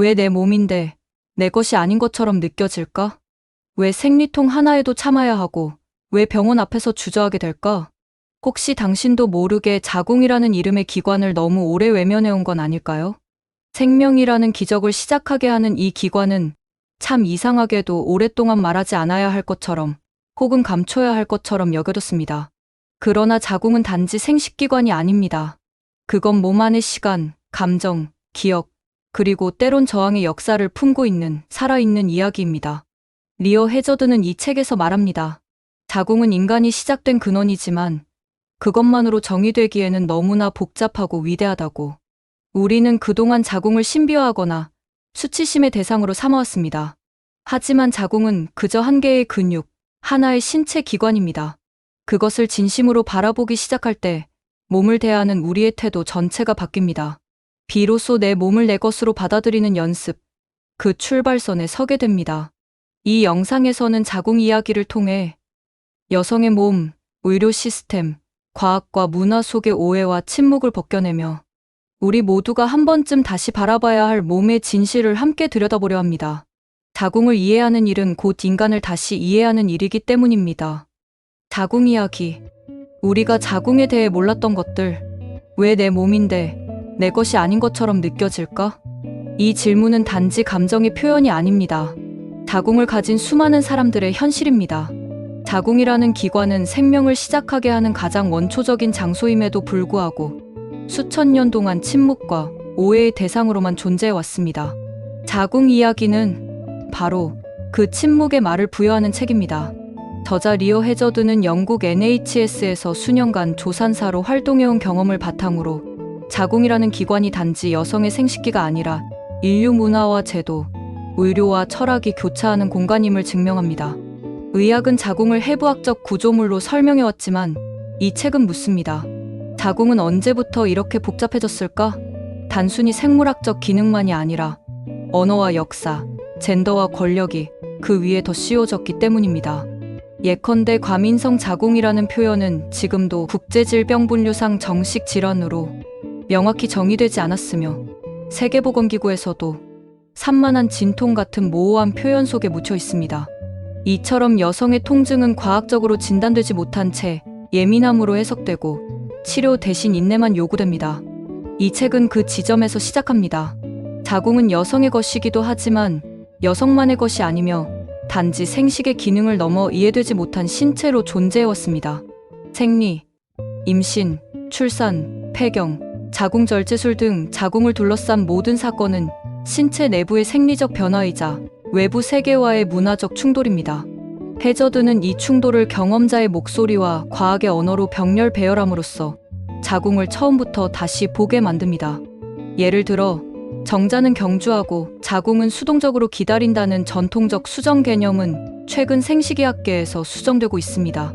왜 내 몸인데 내 것이 아닌 것처럼 느껴질까? 왜 생리통 하나에도 참아야 하고 왜 병원 앞에서 주저하게 될까? 혹시 당신도 모르게 자궁이라는 이름의 기관을 너무 오래 외면해온 건 아닐까요? 생명이라는 기적을 시작하게 하는 이 기관은 참 이상하게도 오랫동안 말하지 않아야 할 것처럼 혹은 감춰야 할 것처럼 여겨졌습니다. 그러나 자궁은 단지 생식기관이 아닙니다. 그건 몸 안의 시간, 감정, 기억, 그리고 때론 저항의 역사를 품고 있는 살아있는 이야기입니다. 리어 해저드는 이 책에서 말합니다. 자궁은 인간이 시작된 근원이지만 그것만으로 정의되기에는 너무나 복잡하고 위대하다고. 우리는 그동안 자궁을 신비화하거나 수치심의 대상으로 삼아왔습니다. 하지만 자궁은 그저 한 개의 근육, 하나의 신체 기관입니다. 그것을 진심으로 바라보기 시작할 때 몸을 대하는 우리의 태도 전체가 바뀝니다. 비로소 내 몸을 내 것으로 받아들이는 연습, 그 출발선에 서게 됩니다. 이 영상에서는 자궁 이야기를 통해 여성의 몸, 의료 시스템, 과학과 문화 속의 오해와 침묵을 벗겨내며 우리 모두가 한 번쯤 다시 바라봐야 할 몸의 진실을 함께 들여다보려 합니다. 자궁을 이해하는 일은 곧 인간을 다시 이해하는 일이기 때문입니다. 자궁 이야기. 우리가 자궁에 대해 몰랐던 것들. 왜 내 몸인데 내 것이 아닌 것처럼 느껴질까? 이 질문은 단지 감정의 표현이 아닙니다. 자궁을 가진 수많은 사람들의 현실입니다. 자궁이라는 기관은 생명을 시작하게 하는 가장 원초적인 장소임에도 불구하고 수천 년 동안 침묵과 오해의 대상으로만 존재해 왔습니다. 자궁 이야기는 바로 그 침묵의 말을 부여하는 책입니다. 저자 리오 해저드는 영국 NHS에서 수년간 조산사로 활동해온 경험을 바탕으로 자궁이라는 기관이 단지 여성의 생식기가 아니라 인류 문화와 제도, 의료와 철학이 교차하는 공간임을 증명합니다. 의학은 자궁을 해부학적 구조물로 설명해왔지만 이 책은 묻습니다. 자궁은 언제부터 이렇게 복잡해졌을까? 단순히 생물학적 기능만이 아니라 언어와 역사, 젠더와 권력이 그 위에 더 씌워졌기 때문입니다. 예컨대 과민성 자궁이라는 표현은 지금도 국제질병분류상 정식 질환으로 명확히 정의되지 않았으며 세계보건기구에서도 산만한 진통 같은 모호한 표현 속에 묻혀 있습니다. 이처럼 여성의 통증은 과학적으로 진단되지 못한 채 예민함으로 해석되고 치료 대신 인내만 요구됩니다. 이 책은 그 지점에서 시작합니다. 자궁은 여성의 것이기도 하지만 여성만의 것이 아니며 단지 생식의 기능을 넘어 이해되지 못한 신체로 존재해왔습니다. 생리, 임신, 출산, 폐경, 자궁 절제술 등 자궁을 둘러싼 모든 사건은 신체 내부의 생리적 변화이자 외부 세계와의 문화적 충돌입니다. 해저드는 이 충돌을 경험자의 목소리와 과학의 언어로 병렬 배열함으로써 자궁을 처음부터 다시 보게 만듭니다. 예를 들어 정자는 경주하고 자궁은 수동적으로 기다린다는 전통적 수정 개념은 최근 생식의학계에서 수정되고 있습니다.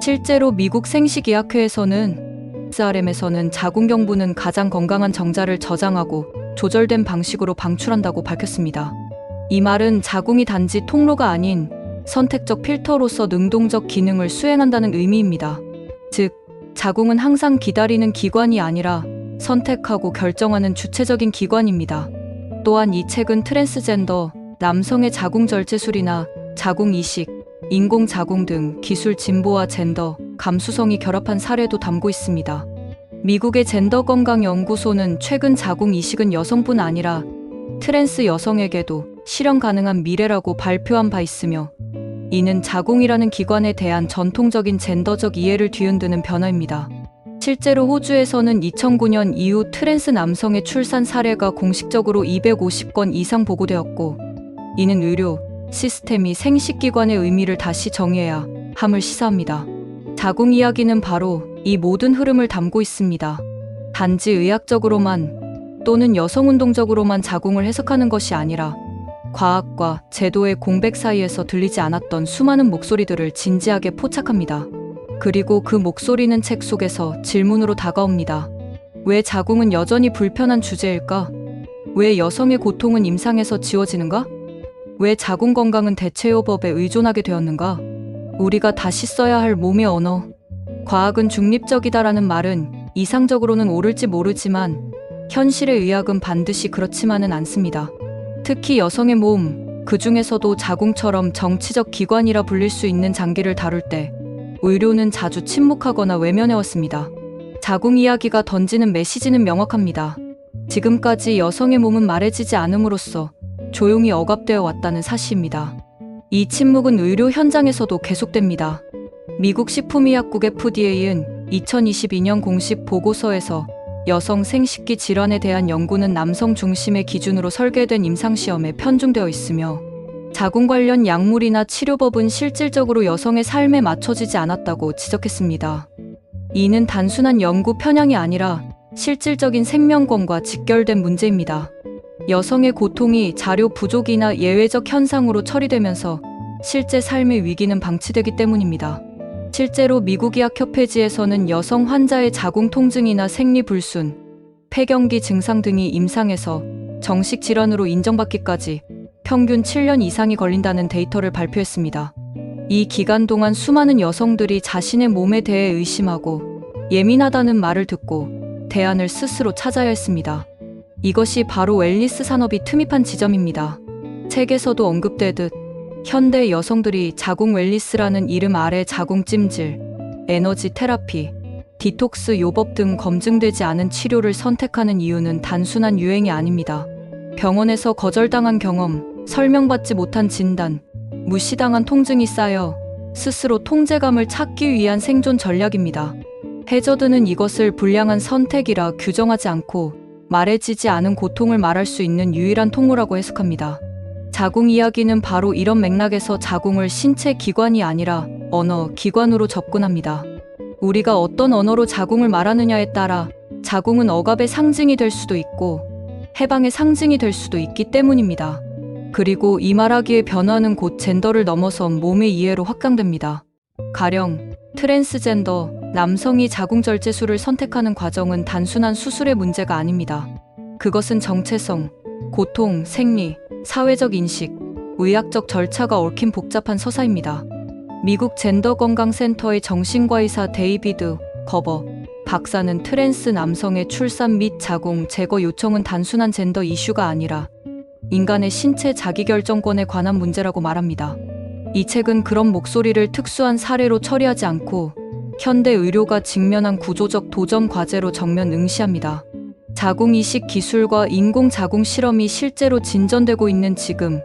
실제로 미국 생식의학회에서는 SRM에서는 자궁 경부는 가장 건강한 정자를 저장하고 조절된 방식으로 방출한다고 밝혔습니다. 이 말은 자궁이 단지 통로가 아닌 선택적 필터로서 능동적 기능을 수행한다는 의미입니다. 즉, 자궁은 항상 기다리는 기관이 아니라 선택하고 결정하는 주체적인 기관입니다. 또한 이 책은 트랜스젠더, 남성의 자궁 절제술이나 자궁 이식, 인공 자궁 등 기술 진보와 젠더, 감수성이 결합한 사례도 담고 있습니다. 미국의 젠더 건강 연구소는 최근 자궁 이식은 여성뿐 아니라 트랜스 여성에게도 실현 가능한 미래라고 발표한 바 있으며 이는 자궁이라는 기관에 대한 전통적인 젠더적 이해를 뒤흔드는 변화입니다. 실제로 호주에서는 2009년 이후 트랜스 남성의 출산 사례가 공식적으로 250건 이상 보고되었고, 이는 의료 시스템이 생식기관의 의미를 다시 정의해야 함을 시사합니다. 자궁 이야기는 바로 이 모든 흐름을 담고 있습니다. 단지 의학적으로만 또는 여성 운동적으로만 자궁을 해석하는 것이 아니라 과학과 제도의 공백 사이에서 들리지 않았던 수많은 목소리들을 진지하게 포착합니다. 그리고 그 목소리는 책 속에서 질문으로 다가옵니다. 왜 자궁은 여전히 불편한 주제일까? 왜 여성의 고통은 임상에서 지워지는가? 왜 자궁 건강은 대체요법에 의존하게 되었는가? 우리가 다시 써야 할 몸의 언어. 과학은 중립적이다라는 말은 이상적으로는 옳을지 모르지만 현실의 의학은 반드시 그렇지만은 않습니다. 특히 여성의 몸, 그 중에서도 자궁처럼 정치적 기관이라 불릴 수 있는 장기를 다룰 때 의료는 자주 침묵하거나 외면해왔습니다. 자궁 이야기가 던지는 메시지는 명확합니다. 지금까지 여성의 몸은 말해지지 않음으로써 조용히 억압되어 왔다는 사실입니다. 이 침묵은 의료 현장에서도 계속됩니다. 미국 식품의약국 FDA는 2022년 공식 보고서에서 여성 생식기 질환에 대한 연구는 남성 중심의 기준으로 설계된 임상시험에 편중되어 있으며 자궁 관련 약물이나 치료법은 실질적으로 여성의 삶에 맞춰지지 않았다고 지적했습니다. 이는 단순한 연구 편향이 아니라 실질적인 생명권과 직결된 문제입니다. 여성의 고통이 자료 부족이나 예외적 현상으로 처리되면서 실제 삶의 위기는 방치되기 때문입니다. 실제로 미국 의학협회지에서는 여성 환자의 자궁 통증이나 생리 불순, 폐경기 증상 등이 임상에서 정식 질환으로 인정받기까지 평균 7년 이상이 걸린다는 데이터를 발표했습니다. 이 기간 동안 수많은 여성들이 자신의 몸에 대해 의심하고 예민하다는 말을 듣고 대안을 스스로 찾아야 했습니다. 이것이 바로 웰니스 산업이 틈입한 지점입니다. 책에서도 언급되듯 현대 여성들이 자궁 웰니스라는 이름 아래 자궁 찜질, 에너지 테라피, 디톡스 요법 등 검증되지 않은 치료를 선택하는 이유는 단순한 유행이 아닙니다. 병원에서 거절당한 경험, 설명받지 못한 진단, 무시당한 통증이 쌓여 스스로 통제감을 찾기 위한 생존 전략입니다. 해저드는 이것을 불량한 선택이라 규정하지 않고 말해지지 않은 고통을 말할 수 있는 유일한 통로라고 해석합니다. 자궁 이야기는 바로 이런 맥락에서 자궁을 신체 기관이 아니라 언어, 기관으로 접근합니다. 우리가 어떤 언어로 자궁을 말하느냐에 따라 자궁은 억압의 상징이 될 수도 있고 해방의 상징이 될 수도 있기 때문입니다. 그리고 이 말하기의 변화는 곧 젠더를 넘어선 몸의 이해로 확장됩니다. 가령 트랜스젠더, 남성이 자궁절제술을 선택하는 과정은 단순한 수술의 문제가 아닙니다. 그것은 정체성, 고통, 생리, 사회적 인식, 의학적 절차가 얽힌 복잡한 서사입니다. 미국 젠더 건강센터의 정신과의사 데이비드 거버 박사는 트랜스 남성의 출산 및 자궁 제거 요청은 단순한 젠더 이슈가 아니라 인간의 신체 자기결정권에 관한 문제라고 말합니다. 이 책은 그런 목소리를 특수한 사례로 처리하지 않고 현대 의료가 직면한 구조적 도전 과제로 정면 응시합니다. 자궁 이식 기술과 인공 자궁 실험이 실제로 진전되고 있는 지금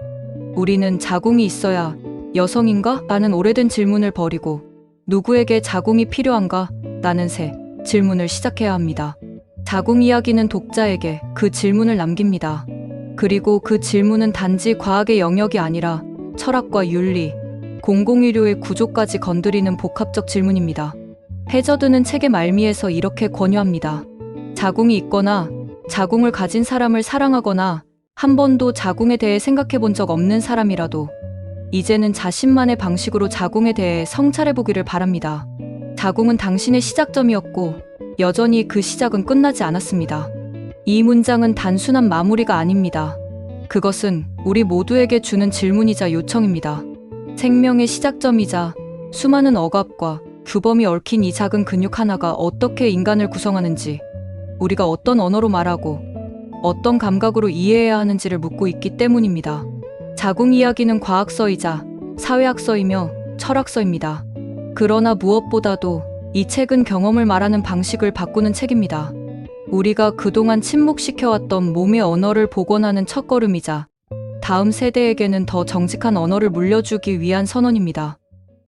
우리는 자궁이 있어야 여성인가? 라는 오래된 질문을 버리고 누구에게 자궁이 필요한가? 라는 새 질문을 시작해야 합니다. 자궁 이야기는 독자에게 그 질문을 남깁니다. 그리고 그 질문은 단지 과학의 영역이 아니라 철학과 윤리, 공공의료의 구조까지 건드리는 복합적 질문입니다. 해저드는 책의 말미에서 이렇게 권유합니다. 자궁이 있거나 자궁을 가진 사람을 사랑하거나 한 번도 자궁에 대해 생각해 본 적 없는 사람이라도 이제는 자신만의 방식으로 자궁에 대해 성찰해 보기를 바랍니다. 자궁은 당신의 시작점이었고 여전히 그 시작은 끝나지 않았습니다. 이 문장은 단순한 마무리가 아닙니다. 그것은 우리 모두에게 주는 질문이자 요청입니다. 생명의 시작점이자 수많은 억압과 규범이 얽힌 이 작은 근육 하나가 어떻게 인간을 구성하는지, 우리가 어떤 언어로 말하고 어떤 감각으로 이해해야 하는지를 묻고 있기 때문입니다. 자궁 이야기는 과학서이자 사회학서이며 철학서입니다. 그러나 무엇보다도 이 책은 경험을 말하는 방식을 바꾸는 책입니다. 우리가 그동안 침묵시켜왔던 몸의 언어를 복원하는 첫걸음이자 다음 세대에게는 더 정직한 언어를 물려주기 위한 선언입니다.